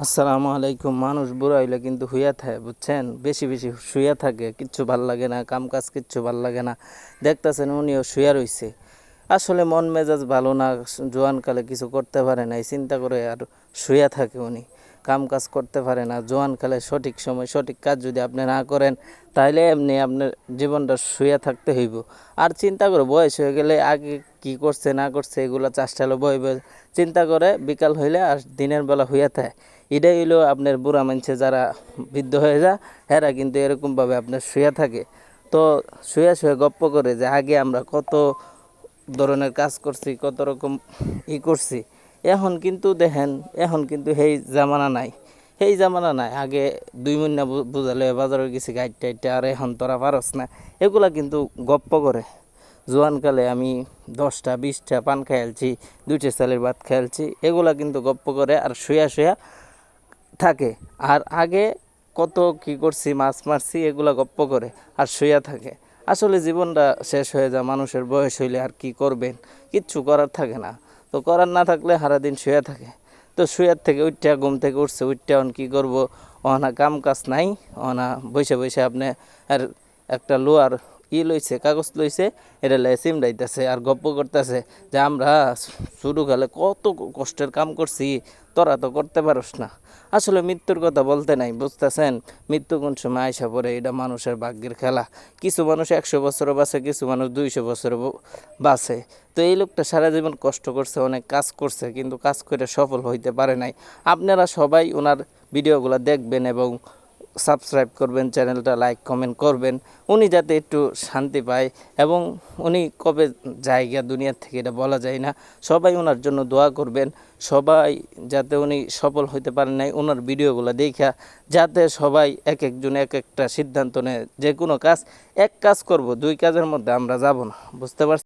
আসসালামু আলাইকুম। মানুষ বুড়া হইলে কিন্তু হুইয়া থাকে, বুঝছেন? বেশি বেশি শুয়ে থাকে, কিচ্ছু ভালো লাগে না কাম কাজ কিচ্ছু ভালো লাগে না। দেখতেছেন উনিও শুয়া রইছে। আসলে মন মেজাজ ভালো না, জোয়ানকালে কিছু করতে পারে না চিন্তা করে আর শুয়ে থাকে উনি। কাম কাজ করতে পারে না জোয়ানকালে সঠিক সময় সঠিক কাজ যদি আপনি না করেন তাহলে এমনি আপনার জীবনটা শুয়ে থাকতে হইব। আর চিন্তা করে, বয়স হয়ে গেলে আগে কি করছে, না করছে, এগুলো চাষটালো বই বই চিন্তা করে বিকাল হইলে আর দিনের বেলা হইয়া থাকে এটাই হইল আপনার বুড়া মানুষে যারা বৃদ্ধ হয়ে যায় এরা কিন্তু এরকমভাবে আপনার শুয়ে থাকে। তো শুয়ে শুয়ে গপ্প করে যে আগে আমরা কত ধরনের কাজ করছি, কত রকম ই করছি। এখন কিন্তু দেখেন, এখন কিন্তু সেই জামানা নাই। সেই জামানা নাই। আগে দুই মহিনা বুঝালে বাজারে গেছি গাইড টাইটটা আর এখন তোরা পারস না। এগুলা কিন্তু গপ্প করে। জোয়ানকালে আমি দশটা, বিশটা পান খেয়ালছি দুইটা চালের ভাত খেয়ালছি এগুলা কিন্তু গপ্প করে আর শুয়া শুয়া থাকে। আর আগে কত কি করছি, মাছ মারছি, এগুলা গপ্প করে আর শুয়া থাকে। আসলে জীবনটা শেষ হয়ে যায়, মানুষের বয়স হইলে আর কি করবেন? কিচ্ছু করার থাকে না। তো করার না থাকলে সারাদিন শুয়ে থাকে। তো শুয়ার থেকে উঠটা ঘুম থেকে উঠছে উঠটা অন কী করব? অনা কাম কাজ নাই অনা বসে বসে আপনি আর একটা লোয়ার ই লইছে, কাগজ লইছে, এটা লাই সিমড়াইতেছে আর গপ্প করতেছে যে আমরা শুরুকালে কত কষ্টের কাম করছি, তোরা তো করতে পারস না। আসলে মৃত্যুর কথা বলতে নাই, বুঝতেছেন? মৃত্যু কোন সময় আইসা পড়ে, এটা মানুষের ভাগ্যের খেলা। কিছু মানুষ একশো বছরও বাঁচে, কিছু মানুষ দুইশো বছরও ব- বাঁচে। তো এই লোকটা সারা জীবন কষ্ট করছে, অনেক কাজ করছে, কিন্তু কাজ করে সফল হইতে পারে নাই। আপনারা সবাই ওনার ভিডিওগুলো দেখবেন এবং সাবস্ক্রাইব করবেন, চ্যানেলটা লাইক, কমেন্ট করবেন। উনি যাতে একটু শান্তি পায় এবং উনি কবে জায়গা দুনিয়ার থেকে এটা বলা যায় না, সবাই ওনার জন্য দোয়া করবেন। সবাই যাতে উনি সফল হইতে পারেন নাই ওনার ভিডিওগুলো দেখা, যাতে সবাই এক একজন এক একটা সিদ্ধান্ত নেয়। যে কোনো কাজ, এক কাজ করব, দুই কাজের মধ্যে আমরা যাব না। বুঝতে পারছি